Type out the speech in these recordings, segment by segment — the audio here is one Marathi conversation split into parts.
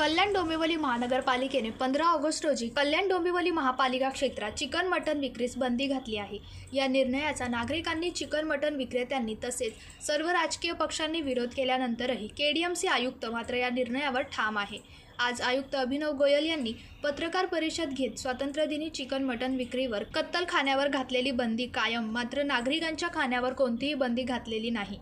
कल्याण डोंबिवली महानगरपालिकेने पंधरा ऑगस्ट रोजी कल्याण डोंबिवली महापालिका क्षेत्रात चिकन मटन विक्रीस बंदी घातली आहे. या निर्णयाचा नागरिकांनी चिकन मटन विक्रेत्यांनी तसेच सर्व राजकीय पक्षांनी विरोध केल्यानंतरही केडीएमसी आयुक्त मात्र या निर्णयावर ठाम आहे. आज आयुक्त अभिनव गोयल यांनी पत्रकार परिषद घेत स्वातंत्र्यदिनी चिकन मटन विक्रीवर कत्तल खाण्यावर घातलेली बंदी कायम मात्र नागरिकांच्या खाण्यावर कोणतीही बंदी घातलेली नाही.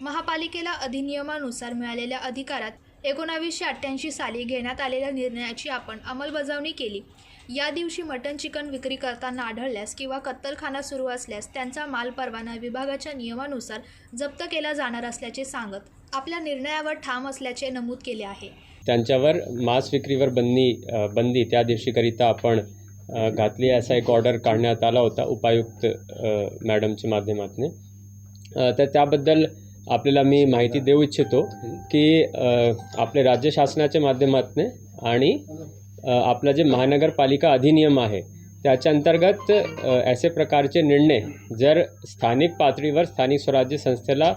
महापालिकेला अधिनियमानुसार मिळालेल्या अधिकारात एकोणावीसशे अठ्ठ्याऐंशी साली घेण्यात आलेल्या निर्णयाची आपण अंमलबजावणी केली. या दिवशी मटन चिकन विक्री करताना आढळल्यास किंवा कत्तलखाना सुरू असल्यास त्यांचा माल परवाना विभागाच्या नियमानुसार जप्त केला जाणार असल्याचे सांगत आपल्या निर्णयावर ठाम असल्याचे नमूद केले आहे. त्यांच्यावर मांस विक्रीवर बंदी बंदी त्या दिवशीकरिता आपण घातली असा एक ऑर्डर काढण्यात आला होता उपायुक्त मॅडमच्या माध्यमातून. तर त्याबद्दल आपल्याला मी माहिती देऊ इच्छितो की आपले राज्य शासनाच्या माध्यमातून आणि आपला जे महानगरपालिका अधिनियम आहे त्याच्या अंतर्गत असे प्रकारचे निर्णय जर स्थानिक पातळीवर स्थानिक स्वराज्य संस्थेला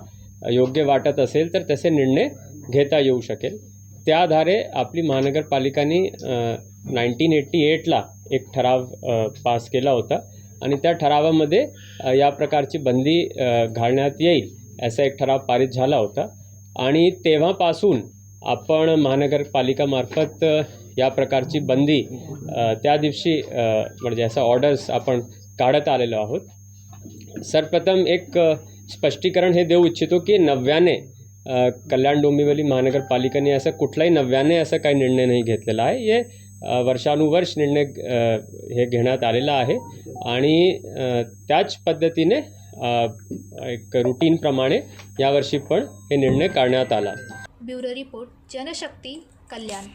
योग्य वाटत असेल तर तसे निर्णय घेता येऊ शकेल. त्या आधारे आपली महानगरपालिकाने नाईन्टीन एट्टी एटला एक ठराव पास केला होता आणि त्या ठरावामध्ये या प्रकारची बंदी घालण्यात येईल. असा एक ठराव पारित झाला होता. आणि तेव्हापासून आपण महानगरपालिकामार्फत या प्रकारची बंदी त्या दिवशी म्हणजे असा ऑर्डर्स आपण काढत आलेलो आहोत. सर्वप्रथम एक स्पष्टीकरण हे देऊ इच्छितो की नव्याने कल्याण डोंबिवली महानगरपालिकेने असं कुठलाही नव्याने असं काही निर्णय नाही घेतलेला आहे. हे वर्षानुवर्ष निर्णय हे घेण्यात आलेला आहे. आणि त्याच पद्धतीने एक रुटीनप्रमाणे यावर्षी पण हे निर्णय करण्यात आला. Bureau report Janshakti Kalyan.